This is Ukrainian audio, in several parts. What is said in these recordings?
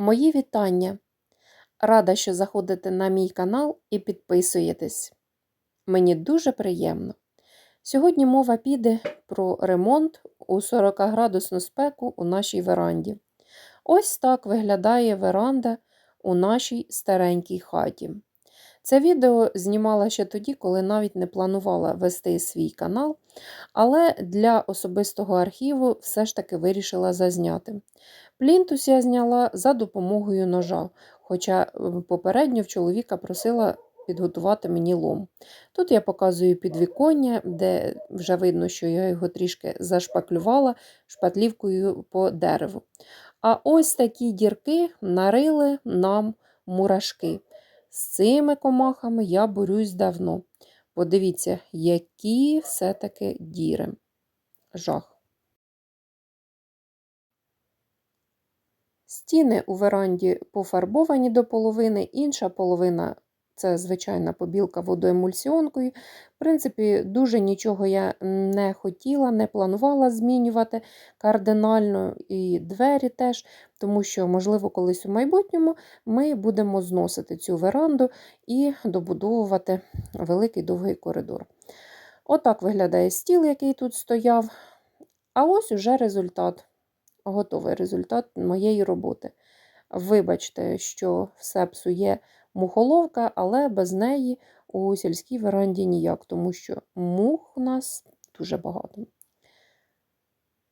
Мої вітання! Рада, що заходите на мій канал і підписуєтесь. Мені дуже приємно. Сьогодні мова піде про ремонт у 40-градусну спеку у нашій веранді. Ось так виглядає веранда у нашій старенькій хаті. Це відео знімала ще тоді, коли навіть не планувала вести свій канал, але для особистого архіву все ж таки вирішила зазняти. Плінтус я зняла за допомогою ножа, хоча е, попередньо в чоловіка просила підготувати мені лом. Тут я показую підвіконня, де вже видно, що я його трішки зашпаклювала шпатлівкою по дереву. А ось такі дірки нарили нам мурашки. З цими комахами я борюсь давно. Подивіться, які все-таки діри. Жах. Стіни у веранді пофарбовані до половини, інша половина це звичайна побілка водоемульсіонкою. В принципі, дуже нічого я не хотіла, не планувала змінювати кардинально і двері теж, тому що, можливо, колись у майбутньому ми будемо зносити цю веранду і добудовувати великий довгий коридор. Отак виглядає стіл, який тут стояв. А ось уже результат готовий результат моєї роботи. Вибачте, що все псує мухоловка, але без неї у сільській веранді ніяк, тому що мух у нас дуже багато.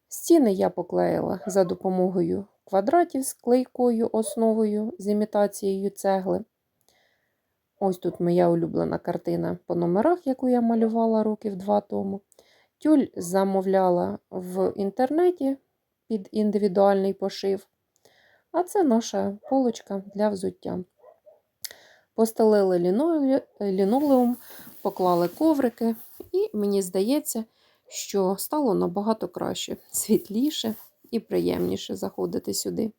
Стіни я поклеїла за допомогою квадратів з клейкою основою з імітацією цегли. Ось тут моя улюблена картина по номерах, яку я малювала років два тому. Тюль замовляла в інтернеті під індивідуальний пошив. А це наша полочка для взуття. Постелили лінолеум, поклали коврики, і мені здається, що стало набагато краще, світліше і приємніше заходити сюди.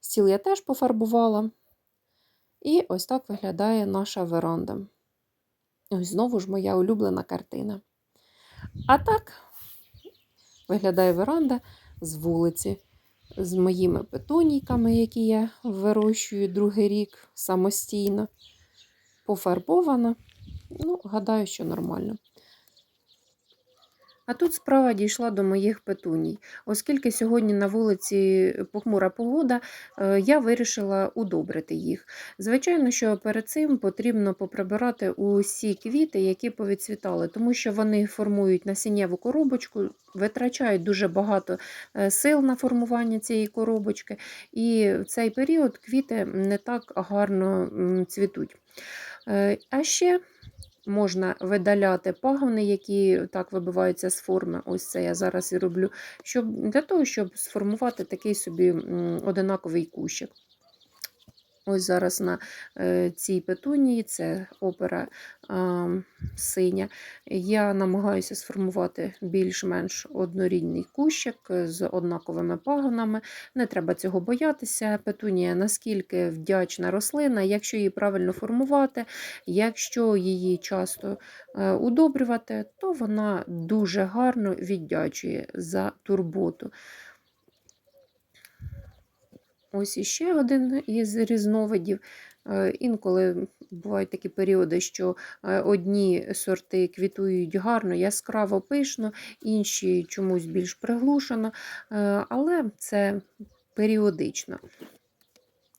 Стіл я теж пофарбувала. І ось так виглядає наша веранда. Ось знову ж моя улюблена картина. А так виглядає веранда з вулиці, з моїми петунійками, які я вирощую другий рік самостійно. Пофарбована. Ну, гадаю, що нормально. А тут справа дійшла до моїх петуній. Оскільки сьогодні на вулиці похмура погода, е, я вирішила удобрити їх. Звичайно, що перед цим потрібно поприбирати усі квіти, які повідцвітали, тому що вони формують насіннєву коробочку, витрачають дуже багато е, сил на формування цієї коробочки, і в цей період квіти не так гарно цвітуть. Е, а ще можна видаляти пагони, які так вибиваються з форми. Ось це я зараз і роблю, щоб, для того, щоб сформувати такий собі одинаковий кущик. Ось зараз на е, цій петунії, це опера синя. Я намагаюся сформувати більш-менш однорідний кущик з однаковими пагонами. Не треба цього боятися. Петунія наскільки вдячна рослина, якщо її правильно формувати, якщо її часто е, удобрювати, то вона дуже гарно віддячує за турботу. Ось іще один із різновидів. Е, інколи бувають такі періоди, що е, одні сорти квітують гарно, яскраво пишно, інші чомусь більш приглушено, е, але це періодично.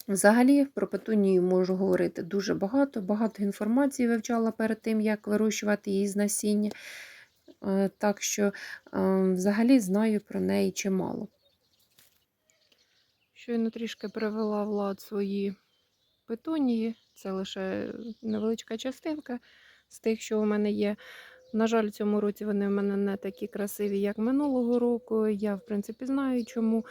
Взагалі, про петунію можу говорити дуже багато, багато інформації вивчала перед тим, як вирощувати її з насіння. Так що, взагалі, знаю про неї чимало. Щойно трішки привела в лад свої петунії. Це лише невеличка частинка з тих, що у мене є. На жаль, в цьому році вони в мене не такі красиві, як минулого року. Я, в принципі, знаю, чому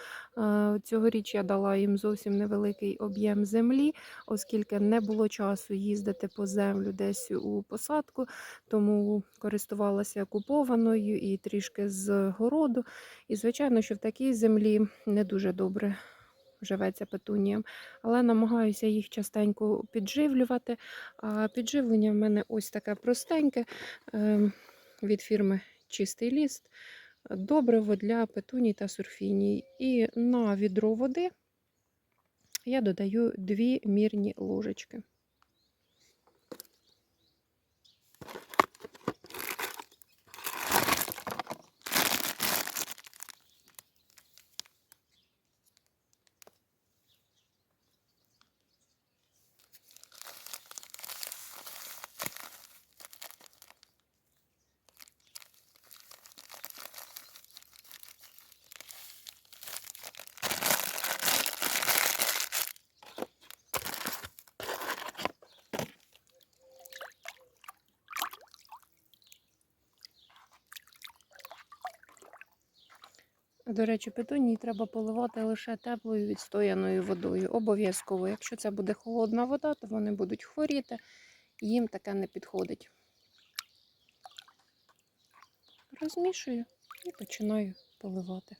цьогоріч я дала їм зовсім невеликий об'єм землі, оскільки не було часу їздити по землю десь у посадку, тому користувалася купованою і трішки з городу. І, звичайно, що в такій землі не дуже добре живеться петуніям, але намагаюся їх частенько підживлювати. А підживлення в мене ось таке простеньке ем, від фірми Чистий ліст. Добриво для петуній та сурфіній. І на відро води я додаю дві мірні ложечки. До речі, петунії треба поливати лише теплою відстояною водою. Обов'язково. Якщо це буде холодна вода, то вони будуть хворіти, їм таке не підходить. Розмішую і починаю поливати.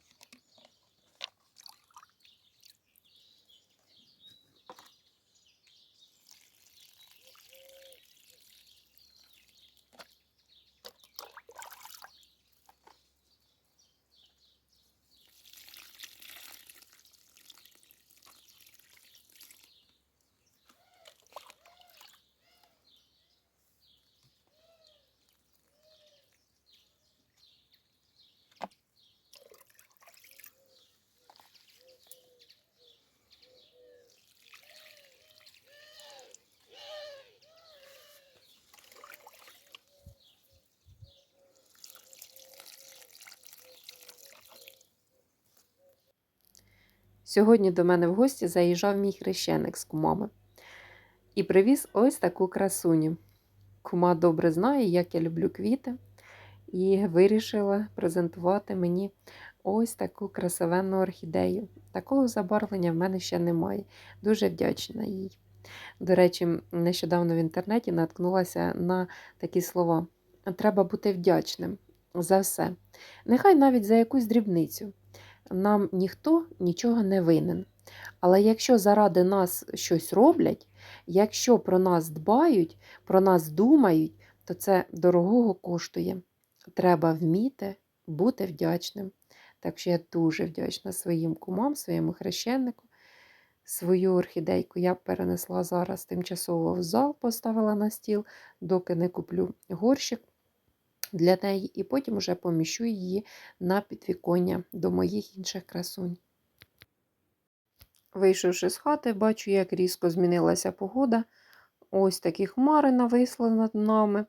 Сьогодні до мене в гості заїжджав мій хрещеник з кумами і привіз ось таку красуню. Кума добре знає, як я люблю квіти, і вирішила презентувати мені ось таку красивенну орхідею. Такого забарвлення в мене ще немає. Дуже вдячна їй. До речі, нещодавно в інтернеті наткнулася на такі слова: треба бути вдячним за все. Нехай навіть за якусь дрібницю нам ніхто нічого не винен. Але якщо заради нас щось роблять, якщо про нас дбають, про нас думають, то це дорогого коштує. Треба вміти бути вдячним. Так що я дуже вдячна своїм кумам, своєму хрещеннику. Свою орхідейку я перенесла зараз тимчасово в зал, поставила на стіл, доки не куплю горщик для неї, і потім вже поміщу її на підвіконня до моїх інших красунь. Вийшовши з хати, бачу, як різко змінилася погода. Ось такі хмари нависли над нами.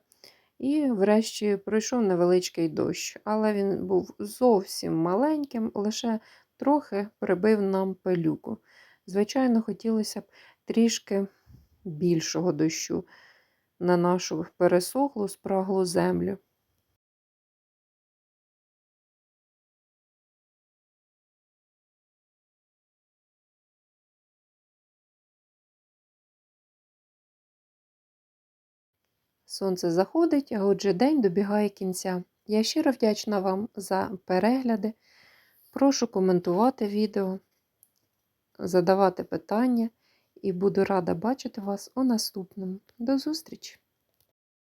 І, врешті, пройшов невеличкий дощ, але він був зовсім маленьким, лише трохи прибив нам пилюку. Звичайно, хотілося б трішки більшого дощу на нашу пересохлу, спраглу землю. Сонце заходить, а отже день добігає кінця. Я щиро вдячна вам за перегляди. Прошу коментувати відео, задавати питання і буду рада бачити вас у наступному. До зустрічі!